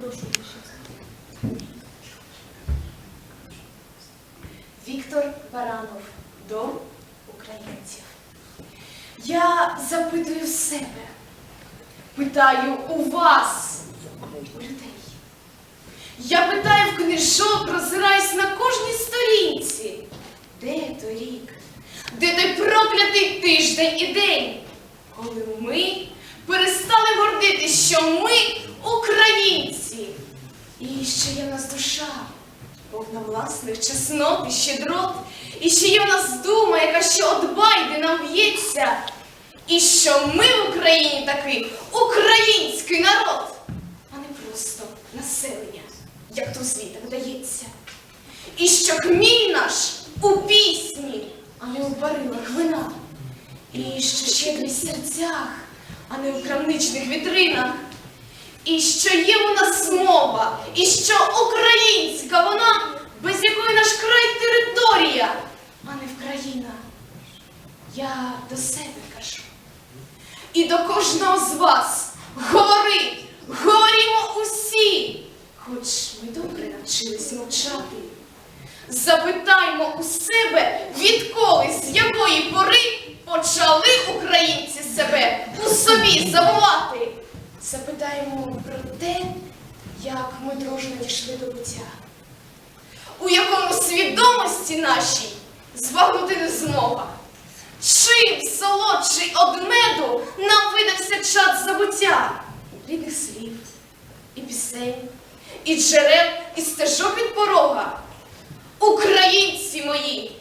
Прошу. Віктор Баранов. Дом українців. Я запитую себе, питаю у вас, у людей. Я питаю в книжок, роззираюсь на кожній сторінці. Де той рік? Де той проклятий тиждень і день, коли ми перестали гордитись, що ми українці, і що є в нас душа, повна власних чеснот і щедрот, і що є в нас дума, яка ще от байди нам в'ється, і що ми в Україні такий український народ, а не просто населення, як то світа видається. І що хміль наш у пісні, а не у барилах вина. І що щедрість в серцях, а не у крамничних вітринах. І що є у нас мова, і що українська вона, без якої наш край територія, а не вкраїна. Я до себе кажу. І до кожного з вас говорить, говоримо усі, хоч ми добре навчились мовчати. Запитаймо у себе, відколи, з якої пори почали українці себе у собі забувати. Запитаємо про те, як ми дружно дійшли до буття, у якому свідомості нашій збагнути не змога. Чим солодший од меду нам видався час забуття рідних слів, і пісень, і джерел, і стежок від порога. Українці мої,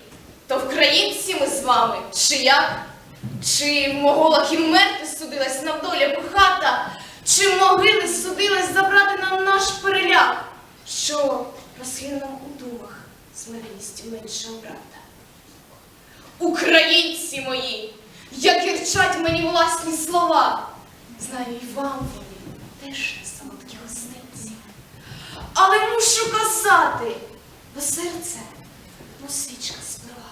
то вкраїнці ми з вами, чи як? Чи в моголах і мерти судилась нам доля похата, чи могили судилась забрати нам наш переляк, що рослин нам у думах смиреністю меншого брата. Українці мої, як гірчать мені власні слова, знаю і вам вони теж не солодкі гостинці. Але мушу казати, бо серце мов свічка спила.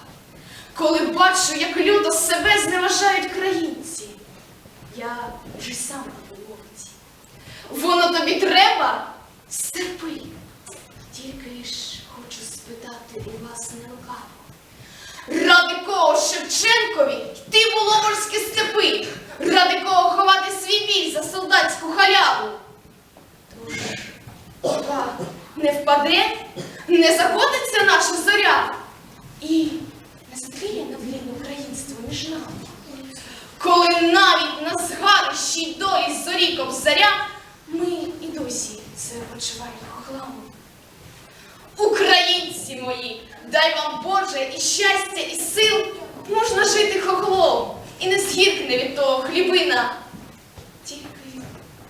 Коли бачу, як люто себе зневажають країнці, я вже й сам на вулиці. Воно тобі треба? Стерпи. Тільки ж хочу спитати у вас не лукаво. Ради кого Шевченкові йти в Воломорські степи? Ради кого ховати свій біль за солдатську халяву? Тож, хіба не впаде, не закотиться наша зоря і не затліє надвірне українство між нами. На згарищі й долі зорі кобзаря, ми і досі це почуваємо хохламом. Українці мої, дай вам Боже і щастя, і сил, можна жити хохлом, і не згіркне від того хлібина. Тільки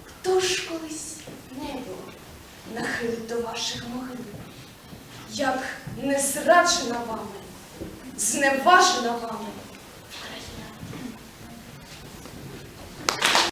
хто ж колись небо нахилить до ваших могил, як не зраджена вами, зневажена вами,